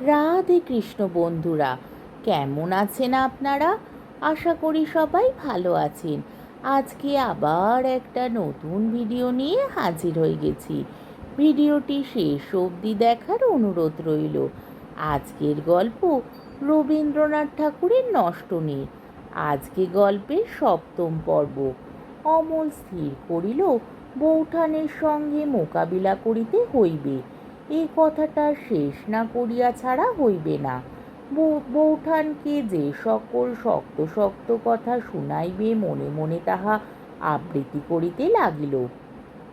রাধে কৃষ্ণ বন্ধুরা, কেমন আছেন আপনারা? আশা করি সবাই ভালো আছেন। আজকে আবার একটা নতুন ভিডিও নিয়ে হাজির হয়ে গেছি। ভিডিওটি শেষ অবধি দেখার অনুরোধ রইল। আজকের গল্প রবীন্দ্রনাথ ঠাকুরের নষ্টনী আজকে গল্পের সপ্তম পর্ব। অমল স্থির করিল, বৌঠানের সঙ্গে মোকাবিলা করিতে হইবে। এই কথাটা শেষ না করিয়া ছাড়া হইবে না। বৌঠানকে যে সকল শক্ত শক্ত কথা শুনাইবে মনে মনে তাহা আবৃত্তি করিতে লাগিল।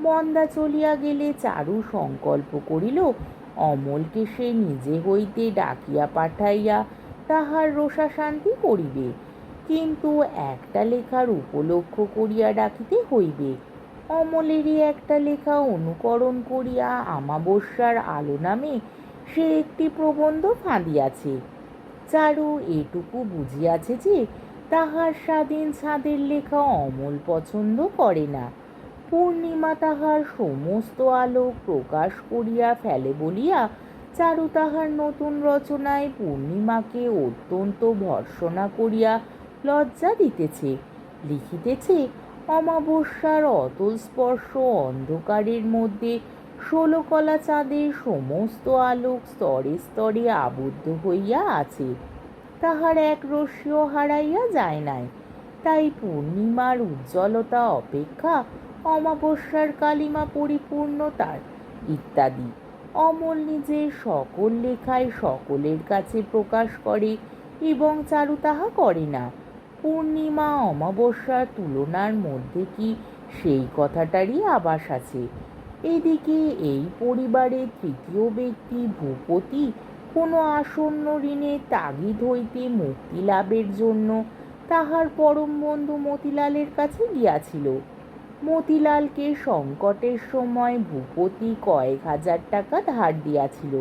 মন্দা চলিয়া গেলে চারু সংকল্প করিল, অমলকে সে নিজে হইতে ডাকিয়া পাঠাইয়া তাহার রোষা শান্তি করিবে। কিন্তু একটা লেখার উপলক্ষ করিয়া ডাকিতে হইবে। অমলেরই একটা লেখা অনুকরণ করিয়া আমাবস্যার আলো নামে সে একটি প্রবন্ধ ফাঁদিয়াছে। চারু এটুকু বুঝিয়াছে যে তাহার স্বাধীন ছাদের লেখা অমল পছন্দ করে না। পূর্ণিমা তাহার সমস্ত আলো প্রকাশ করিয়া ফেলে বলিয়া চারু তাহার নতুন রচনায় পূর্ণিমাকে অত্যন্ত ভর্সনা করিয়া লজ্জা দিতেছে, লিখিতেছে অমাবস্যার অতল স্পর্শ অন্ধকারের মধ্যে ষোলকলা চাঁদের সমস্ত আলোক স্তরে স্তরে আবদ্ধ হইয়া আছে। তাহার এক রশ্মিও হারাইয়া যায় নাই। তাই পূর্ণিমার উজ্জ্বলতা অপেক্ষা অমাবস্যার কালিমা পরিপূর্ণতার ইত্যাদি। অমল নিজের সকল লেখায় সকলের কাছে প্রকাশ করে এবং চারু তাহা করে না। পূর্ণিমা অমাবস্যার তুলনার মধ্যে কি সেই কথাটারই আবাস আছে? এদিকে এই পরিবারের তৃতীয় ব্যক্তি ভূপতি কোনো আসন্ন ঋণের তাগিদ হইতে মুক্তি লাভের জন্য তাহার পরম বন্ধু মতিলালের কাছে গিয়াছিল। মতিলালকে সংকটের সময় ভূপতি কয়েক হাজার টাকা ধার দিয়াছিল।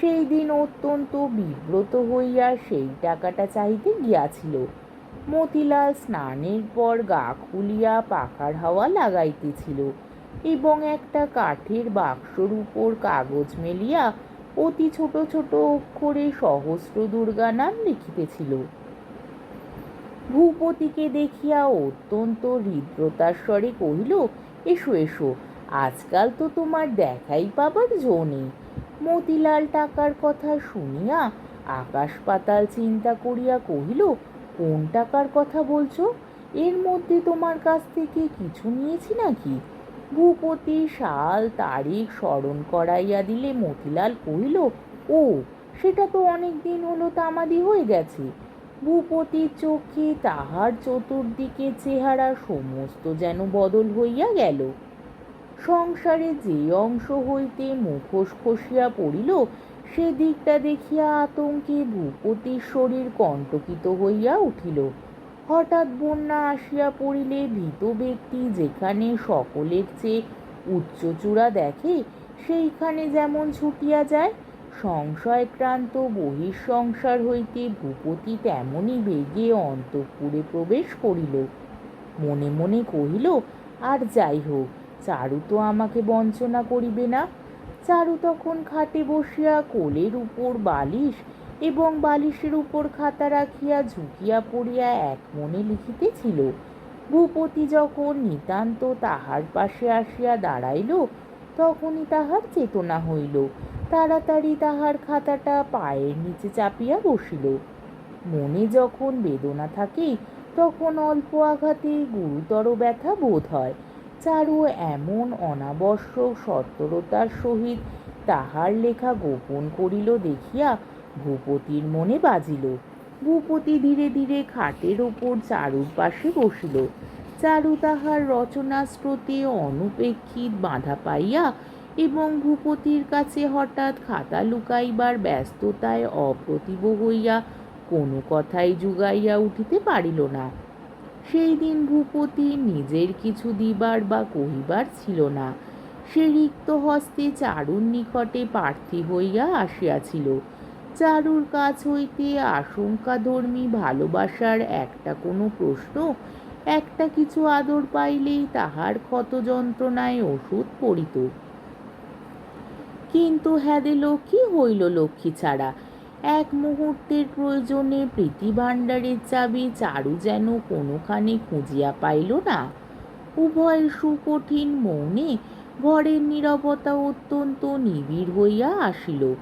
সেই দিন অত্যন্ত বিব্রত হইয়া সেই টাকাটা চাহিতে গিয়াছিল। মতিলাল স্নানের পর গা খুলিয়া পাখার হাওয়া লাগাইতেছিল এবং একটা কাঠের বাক্সর উপর কাগজ মেলিয়া অতি ছোট ছোট অক্ষরে সহস্র দুর্গা নাম লিখিতেছিল। ভূপতিকে দেখিয়া অত্যন্ত হৃদ্রতার স্বরে কহিল, এসো এসো, আজকাল তো তোমার দেখাই পাবার জো নেই মতিলাল টাকার কথা শুনিয়া আকাশ পাতাল চিন্তা করিয়া কহিল কোন টাকার কথা বলছো? এর মধ্যে তোমার কাছ থেকে কিছু নিয়েছি নাকি? ভূপতি সাল তারিখ স্মরণ করাইয়া দিলে মতিলাল কহিল, ও, সেটা তো অনেক দিন হলো তামাদি হয়ে গেছে। ভূপতির চোখে তাহার চতুর্দিকে চেহারা সমস্ত যেন বদল হইয়া গেল। সংসারে যে অংশ হইতে মুখোশ খসিয়া পড়িল সে দিকটা দেখিয়া আতঙ্কে ভূপতির শরীর কণ্টকিত হইয়া উঠিল। হঠাৎ বন্যা আসিয়া পড়িলে ভীত ব্যক্তি যেখানে সকলের চেয়ে উচ্চচূড়া দেখে, সেইখানে যেমন ছুটিয়া যায়, সংশয়ক্রান্ত বহিঃসংসার হইতে ভূপতি তেমনই বেগে অন্তঃপুরে প্রবেশ করিল। মনে মনে কহিল, আর যাই হোক, চারু তো আমাকে বঞ্চনা করিবে না। চারু তখন খাটে বসিয়া কোলের উপর বালিশ এবং বালিশের উপর খাতা রাখিয়া ঝুঁকিয়া পড়িয়া এক মনে লিখিতেছিল, ভূপতি যখন নিতান্ত তাহার পাশে আসিয়া দাঁড়াইল, তখনই তাহার চেতনা হইল। তাড়াতাড়ি তাহার খাতাটা পায়ের নিচে চাপিয়া বসিল। মনে যখন বেদনা থাকে, তখন অল্প আঘাতে গুরুতর ব্যথা বোধ হয়। চারু এমন অনাবশ্যক সত্তরতার সহিত তাহার লেখা গোপন করিল দেখিয়া ভূপতির মনে বাজিল। ভূপতি ধীরে ধীরে খাটের ওপর চারুর পাশে বসিল। চারু তাহার রচনা স্রোতে অনুপেক্ষিত বাধা পাইয়া এবং ভূপতির কাছে হঠাৎ খাতা লুকাইবার ব্যস্ততায় অপ্রতিভ হইয়া কোনো কথাই জুগাইয়া উঠিতে পারিল না। সেই দিন ভূপতি নিজের কিছু দিবার বা কহিবার ছিল না। সে রিক্ত হস্তে চারুর নিকটে প্রার্থী হইয়া আসিয়াছিল। চারুর কাছ হইতে আশঙ্কাধর্মী ভালোবাসার একটা কোনো প্রশ্ন, একটা কিছু আদর পাইলেই তাহার ক্ষত যন্ত্রণায় ওষুধ পড়িত। কিন্তু হ্যাদে লক্ষ্মী হইল লক্ষ্মী ছাড়া? এক মুহূর্তের প্রয়োজনে প্রীতি ভাণ্ডারের চাবি চারু যেন কোনোখানে খুঁজিয়া পাইল না। উভয় সুকঠিন মৌনে ঘরের নীরবতা অত্যন্ত নিবিড় হইয়া আসিল।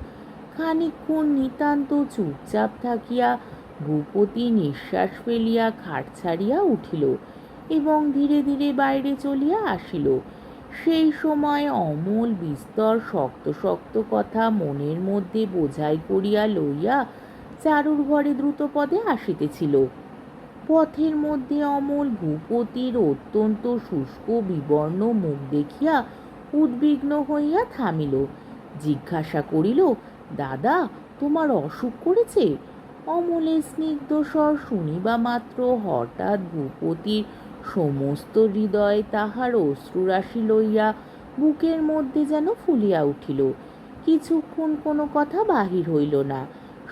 খানিকক্ষণ নিতান্ত চুপচাপ থাকিয়া ভূপতি নিঃশ্বাস ফেলিয়া খাট ছাড়িয়া উঠিল এবং ধীরে ধীরে বাইরে চলিয়া আসিল। সেই সময় অমল বিস্তর, শক্ত শক্ত কথা মনের মধ্যে বোঝাই করিয়া লইয়া চারুর ঘরে দ্রুত পদে আসিতেছিল। পথের মধ্যে অমল ভূপতির অত্যন্ত শুষ্ক, বিবর্ণ মুখ দেখিয়া উদ্বিগ্ন হইয়া থামিল। জিজ্ঞাসা করিল, দাদা, তোমার অসুখ করেছে? অমলের স্নিগ্ধ স্বর শুনিবা মাত্র হঠাৎ ভূপতির সমস্ত হৃদয় তাহার অশ্রুরাশি লইয়া বুকের মধ্যে যেন ফুলিয়া উঠিল। কিছুক্ষণ কোনো কথা বাহির হইল না।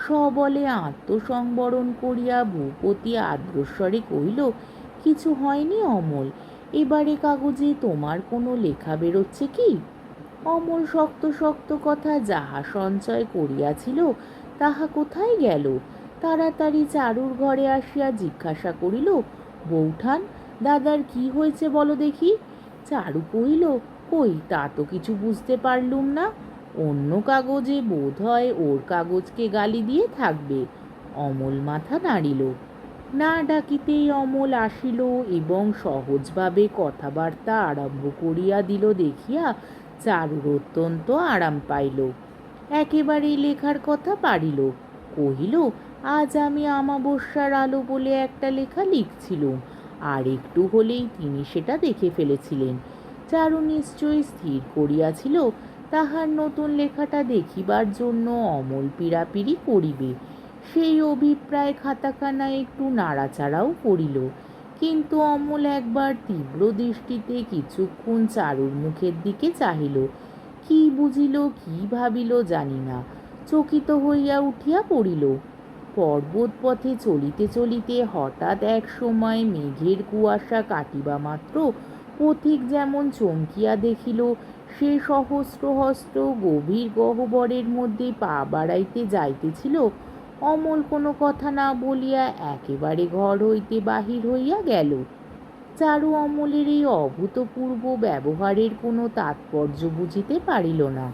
সবলে আত্মসংবরণ করিয়া ভূপতি আদ্রস্বরে কহিল, কিছু হয়নি অমল, এবারে কাগজে তোমার কোনো লেখা বেরোচ্ছে কি? অমল শক্ত শক্ত কথা যাহা সঞ্চয় করিয়াছিল, তাহা কোথায় গেল? তাড়াতাড়ি চারুর ঘরে আসিয়া জিজ্ঞাসা করিল, বৌঠান দাদার কি হয়েছে বলো দেখি? চারু কহিল, কই, তা তো কিছু বুঝতে পারলুম না। অন্য কাগজে বোধ হয় ওর কাগজকে গালি দিয়ে থাকবে। অমল মাথা নাড়িল। না ডাকিতেই অমল আসিল এবং সহজভাবে কথাবার্তা আরম্ভ করিয়া দিল দেখিয়া চারুর অত্যন্ত আরাম পাইল। একেবারেই লেখার কথা পারিল। কহিল, আজ আমি আমাবস্যার আলো বলে একটা লেখা লিখছিলুম। আর একটু হলেই তিনি সেটা দেখে ফেলেছিলেন। চারু নিশ্চয়ই স্থির করিয়াছিল, তাহার নতুন লেখাটা দেখিবার জন্য অমল পীড়াপিড়ি করিবে। সেই অভিপ্রায় খাতাখানা একটু নাড়াচাড়াও করিল। কিন্তু অমল একবার তীব্র দৃষ্টিতে কিছুক্ষণ চারুর মুখের দিকে চাহিল। কি বুঝিল, কি ভাবিল জানি না। চকিত হইয়া উঠিয়া পড়িল। পর্বত পথে চলিতে চলিতে হঠাৎ এক সময় মেঘের কুয়াশা কাটিবা মাত্র পথিক যেমন চমকিয়া দেখিল, সে সহস্র হস্ত গভীর গহ্বরের মধ্যে পা বাড়াইতে যাইতেছিল। অমল কোনো কথা না বলিয়া একেবারে ঘর হইতে বাহির হইয়া গেল। চারু অমলের এই অভূতপূর্ব ব্যবহারের কোনো তাৎপর্য বুঝিতে পারিল না।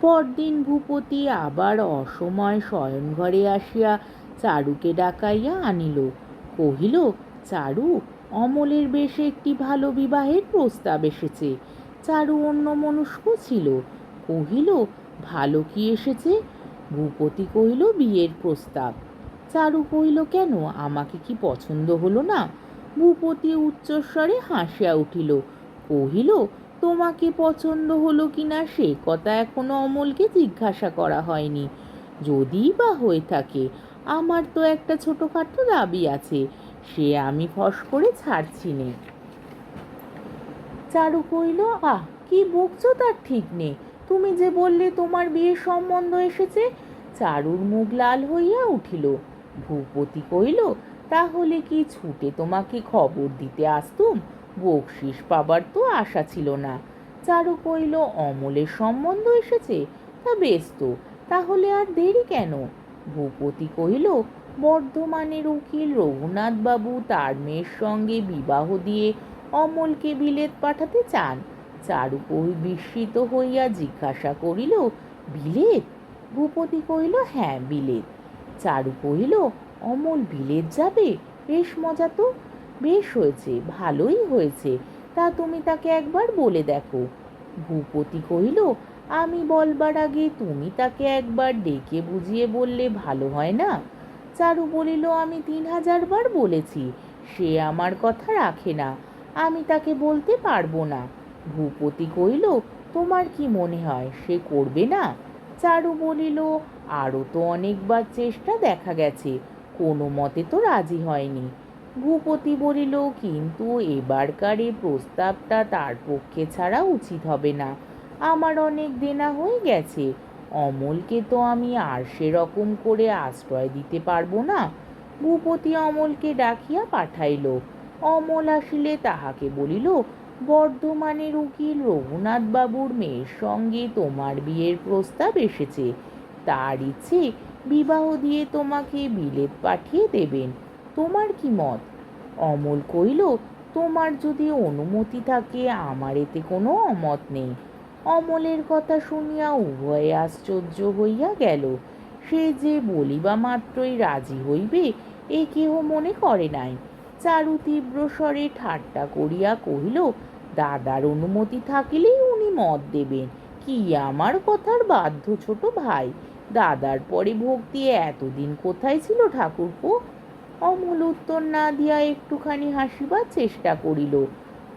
পরদিন ভূপতি আবার অসময় শয়নঘরে আসিয়া চারুকে ডাকাইয়া আনিল। কহিল, চারু, অমলের বেশে একটি ভালো বিবাহের প্রস্তাব এসেছে। চারু অন্য মনস্ক ছিল। কহিল, ভালো কি এসেছে? ভূপতি কহিল, বিয়ের প্রস্তাব। চারু কহিল, কেন? আমাকে কি পছন্দ হলো না? ভূপতি উচ্চস্বরে হাসিয়া উঠিল। কহিল তোমাকে পছন্দ হলো কি না সে কথা এখনও অমলকে জিজ্ঞাসা করা হয়নি। যদিই বা হয়ে থাকে, আমার তো একটা ছোটোখাটো দাবি আছে, সে আমি ফস করে ছাড়ছি নে। চারু কইল আহ, কি বকছো তার ঠিক নেই। তুমি যে বললে তোমার বিয়ের সম্বন্ধ এসেছে, চারুর মুখ লাল হইয়া উঠিল। ভূপতি কইল তাহলে কি ছুটে তোমাকে খবর দিতে আসতুম? বকশিস পাবার তো আশা ছিল না। চারু কইল অমলের সম্বন্ধ এসেছে? তা বেশ তো, তাহলে আর দেরি কেন? ভূপতি কহিল বর্ধমানের উকিল রঘুনাথ বাবু তার মেয়ের সঙ্গে বিবাহ দিয়ে অমলকে বিলেত পাঠাতে চান। চারু কই বিস্মিত হইয়া জিজ্ঞাসা করিল, বিলেত? ভূপতি কহিল হ্যাঁ বিলেত। চারু কহিল, অমল বিলেত যাবে? বেশ মজা তো। বেশ হয়েছে, ভালোই হয়েছে। তা তুমি তাকে একবার বলে দেখো। ভূপতি কহিল, আমি বলবার আগে তুমি তাকে একবার ডেকে বুঝিয়ে বললে ভালো হয় না? চারু বলিল, আমি তিন হাজার বার বলেছি, সে আমার কথা রাখে না, আমি তাকে বলতে পারব না। ভূপতি কহিল, তোমার কি মনে হয়, সে করবে না? চারু বলিল আরও তো অনেকবার চেষ্টা দেখা গেছে, কোনো মতে তো রাজি হয়নি। ভূপতি বলিল, কিন্তু এবারকার এই প্রস্তাবটা তার পক্ষে ছাড়া উচিত হবে না। আমার অনেক দেনা হয়ে গেছে। অমলকে তো আমি আর সেরকম করে আশ্রয় দিতে পারব না ভূপতি অমলকে ডাকিয়া পাঠাইল। অমল আসিলে তাহাকে বলিল বর্ধমানের উকিল রঘুনাথ বাবুর মেয়ের সঙ্গে তোমার বিয়ের প্রস্তাব এসেছে। তার ইচ্ছে বিবাহ দিয়ে তোমাকে বিলেত পাঠিয়ে দেবেন। তোমার কি মত? অমল কইল তোমার যদি অনুমতি থাকে, আমার এতে কোনো অমত নেই। অমলের কথা শুনিয়া উভয়ে আশ্চর্য হইয়া গেল। সে যে বলিবা মাত্রই রাজি হইবে, এ কেহ মনে করে নাই। চারু তীব্র স্বরে ঠাট্টা করিয়া কহিল, দাদার অনুমতি থাকিলেই উনি মত দেবেন। কি আমার কথার বাধ্য ছোট ভাই? দাদার পরে ভক্তি এতদিন কোথায় ছিল ঠাকুরপো? অমল উত্তর না দিয়া একটুখানি হাসিবার চেষ্টা করিল।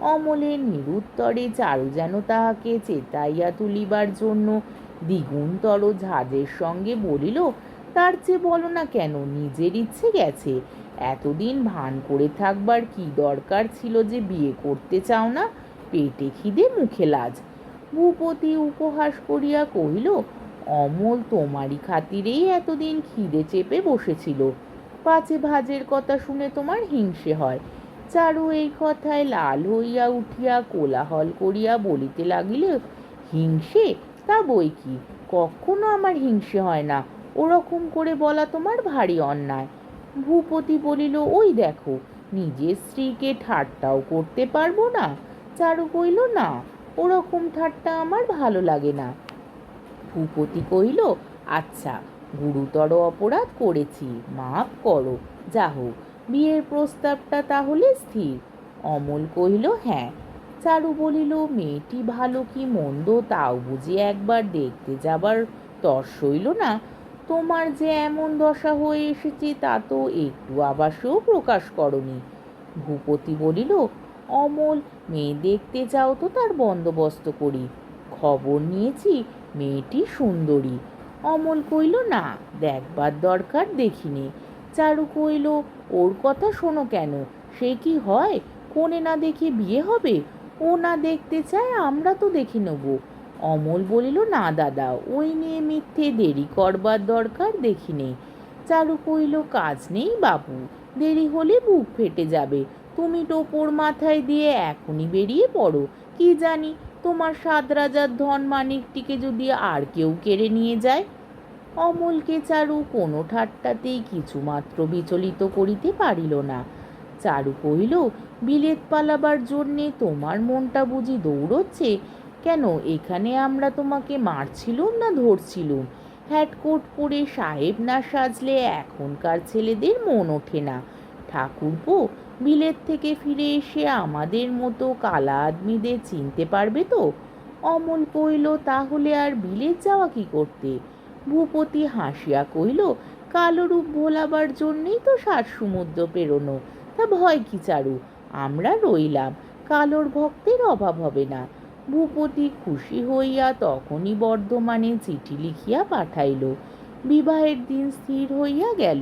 অমলের নিরুত্তরে চারু যেন তাহাকে চেতাইয়া তুলিবার জন্য দ্বিগুণতর ঝাঁজের সঙ্গে বলিল, তার চেয়ে বলো না কেন, নিজের ইচ্ছে গেছে। এতদিন ভান করে থাকবার কি দরকার ছিল যে বিয়ে করতে চাও না? পেটে খিদে, মুখে লাজ। ভূপতি উপহাস করিয়া কহিল, অমল তোমারই খাতিরেই এতদিন খিদে চেপে বসেছিল। পাছে ভাজের কথা শুনে তোমার হিংসে হয়। চারু এই কথায় লাল হইয়া উঠিয়া কোলাহল করিয়া বলিতে লাগিল, হিংসে? তা বই কি? কখনো আমার হিংসে হয় না। ওরকম করে বলা তোমার ভারী অন্যায়। ভূপতি বলিল, ওই দেখো, নিজের স্ত্রীকে ঠাট্টাও করতে পারব না? চারু কইল না, ওরকম ঠাট্টা আমার ভালো লাগে না। ভূপতি কহিল আচ্ছা গুরুতর অপরাধ করেছি, মাফ করো। যা হোক, বিয়ের প্রস্তাবটা তাহলে স্থির। অমল কহিল হ্যাঁ। চারু বলিল, মেয়েটি ভালো কি মন্দ তাও বুঝি একবার দেখতে যাবার তর সইল না। তোমার যে এমন দশা হয়ে এসেছে তা তো একটু আবাসেও প্রকাশ করনি। ভূপতি বলিল, অমল, মেয়ে দেখতে যাও তো তার বন্দোবস্ত করি। খবর নিয়েছি, মেয়েটি সুন্দরী। অমল কইল, না, দেখবার দরকার দেখিনি। চারু কইল, ওর কথা শোনো কেন? সে কি হয়? কোনে না দেখে বিয়ে হবে? ও না দেখতে চায়, আমরা তো দেখে নেব। অমল বলিল, না, দাদা, ওই নিয়ে মিথ্যে দেরি করবার দরকার দেখিনি। চারু কইল, কাজ নেই বাবু দেরি হলে বুক ফেটে যাবে। তুমি টোপর মাথায় দিয়ে এখনই বেরিয়ে পড়ো। কি জানি, তোমার সাত রাজার ধন মানিকটিকে যদি আর কেউ কেড়ে নিয়ে যায়? অমলকে চারু কোনো ঠাট্টাতেই কিছুমাত্র বিচলিত করিতে পারিল না। চারু কহিল, বিলেত পালাবার জন্যে তোমার মনটা বুঝি দৌড়চ্ছে। কেন, এখানে আমরা তোমাকে মারছিলুম না ধরছিলুম? হ্যাটকোট পরে সাহেব না সাজলে এখনকার ছেলেদের মন ওঠে না। ঠাকুরপো বিলেত থেকে ফিরে এসে আমাদের মতো কালা আদমিদের চিনতে পারবে তো? অমল কইল, তাহলে আর বিলেত যাওয়া কি করতে? ভূপতি হাসিয়া কইল কালো রূপ ভোলাবার জন্যেই তো সাত সমুদ্র পেরোনো। তা ভয় কি চারু? আমরা রইলাম, কালোর ভক্তের অভাব হবে না। ভূপতি খুশি হইয়া তখনই বর্ধমানে চিঠি লিখিয়া পাঠাইল। বিবাহের দিন স্থির হইয়া গেল।